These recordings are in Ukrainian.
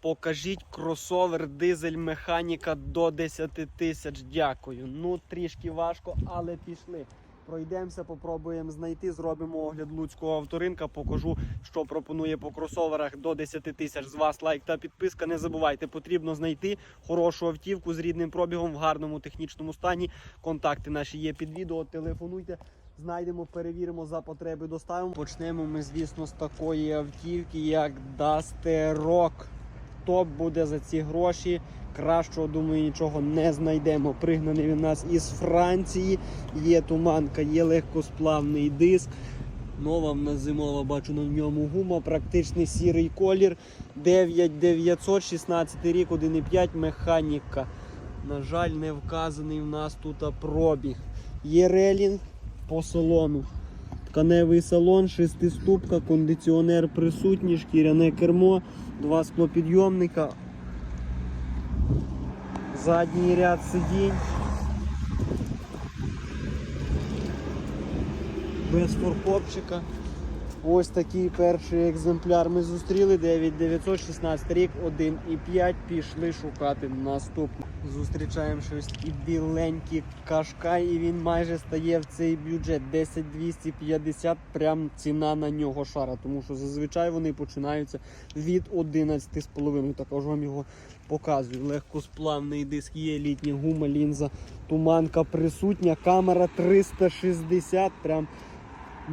Покажіть кросовер, дизель, механіка до 10 тисяч. Дякую. Ну, трішки важко, але пішли. Пройдемося, попробуємо знайти. Зробимо огляд луцького авторинка. Покажу, що пропонує по кросоверах до 10 тисяч. З вас лайк та підписка. Не забувайте, потрібно знайти хорошу автівку з рідним пробігом в гарному технічному стані. Контакти наші є під відео. Телефонуйте. Знайдемо, перевіримо за потреби, доставимо. Почнемо ми, звісно, з такої автівки, як Duster Rock. Топ буде за ці гроші. Кращого, думаю, нічого не знайдемо. Пригнаний він нас із Франції. Є туманка, є легкосплавний диск. Нова в нас зимова, бачу на ньому гума, практичний сірий колір. 9900, 16 рік, 1,5 механіка. На жаль, не вказаний в нас тут пробіг. Є релінг по салону. Тканевий салон, шестиступка, кондиціонер присутній, шкіряне кермо, два склопідйомника, задній ряд сидінь. Без форкопчика. Ось такий перший екземпляр ми зустріли. 9916 рік, 1,5. Пішли шукати наступний. Зустрічаємо щось і біленький кашкай, і він майже стає в цей бюджет. 10250, прям ціна на нього шара. Тому що зазвичай вони починаються від 11,5. Також вам його показую. Легкосплавний диск є, літня гума, лінза, туманка присутня, камера 360. Прям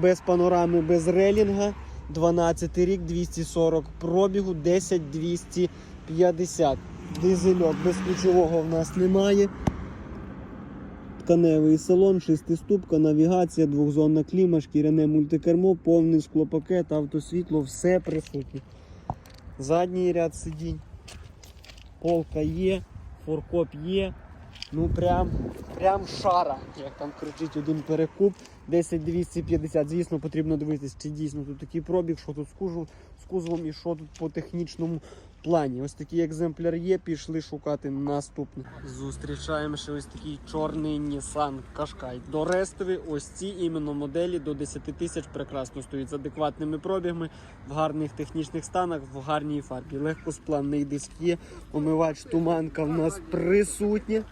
без панорами, без релінга. 12 рік, 240 пробігу, 10 250. Дизельок без ключового в нас немає. Тканевий салон, шестиступка, навігація, двохзонна кліма, шкіряне мультикермо, повний склопакет, автосвітло, все присутнє. Задній ряд сидінь. Полка є, форкоп є. Ну прям, прям шара, як там кричить один перекуп. 10250. Звісно, потрібно дивитися, чи дійсно тут такий пробіг, що тут з кузовом, з кузовом і що тут по технічному плані. Ось такий екземпляр є, пішли шукати наступний. Зустрічаємо ще ось такий чорний Nissan Qashqai. До рестові ось ці іменно моделі до 10 тисяч прекрасно стоять з адекватними пробігами, в гарних технічних станах, в гарній фарбі. Легкосплавний диск є, омивач туманка в нас присутня.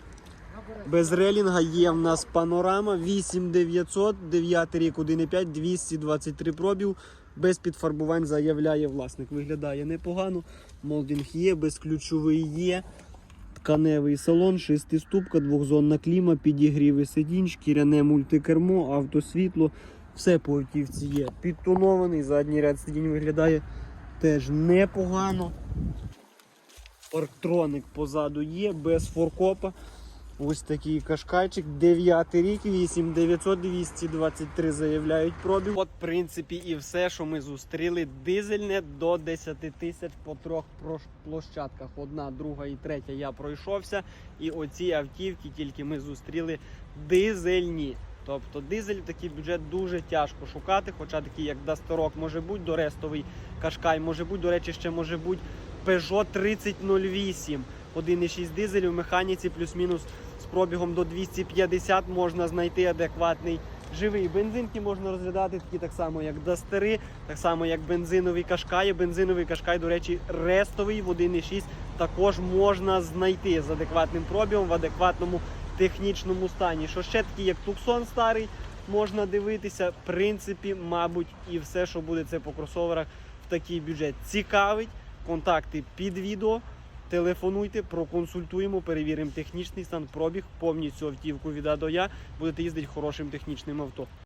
Без релінга є в нас панорама 8900, 9 рік 1,5, 223 пробів. Без підфарбувань заявляє власник. Виглядає непогано. Молдинг є, безключовий є. Тканевий салон, шестиступка, двохзонна кліма, підігріви сидінь, шкіряне мультикермо, автосвітло. Все по автівці є. Підтонований, задній ряд сидінь виглядає теж непогано. Парктроник позаду є, без форкопа. Ось такий кашкайчик, 9 рік, 8900, 223 заявляють пробіг. От, в принципі, і все, що ми зустріли. Дизельне до 10 тисяч по трьох площадках. Одна, друга і третя я пройшовся. І оці автівки тільки ми зустріли дизельні. Тобто дизель такий бюджет дуже тяжко шукати, хоча такий як Дастерок може бути, дорестовий Кашкай може бути, до речі, ще може бути Peugeot 3008. 1,6 дизель у механіці плюс-мінус з пробігом до 250 можна знайти адекватний живий. Бензинки можна розглядати такі так само, як Дастери, так само як бензиновий Кашкай. Бензиновий Кашкай, до речі, рестовий в 1,6 також можна знайти з адекватним пробігом в адекватному технічному стані. Що ще такі, як Туксон старий, можна дивитися. В принципі, мабуть, і все, що буде це по кросоверах в такий бюджет. Цікавить. Контакти під відео. Телефонуйте, проконсультуємо, перевіримо технічний стан, пробіг, повністю автівку від А до Я. Будете їздити хорошим технічним авто.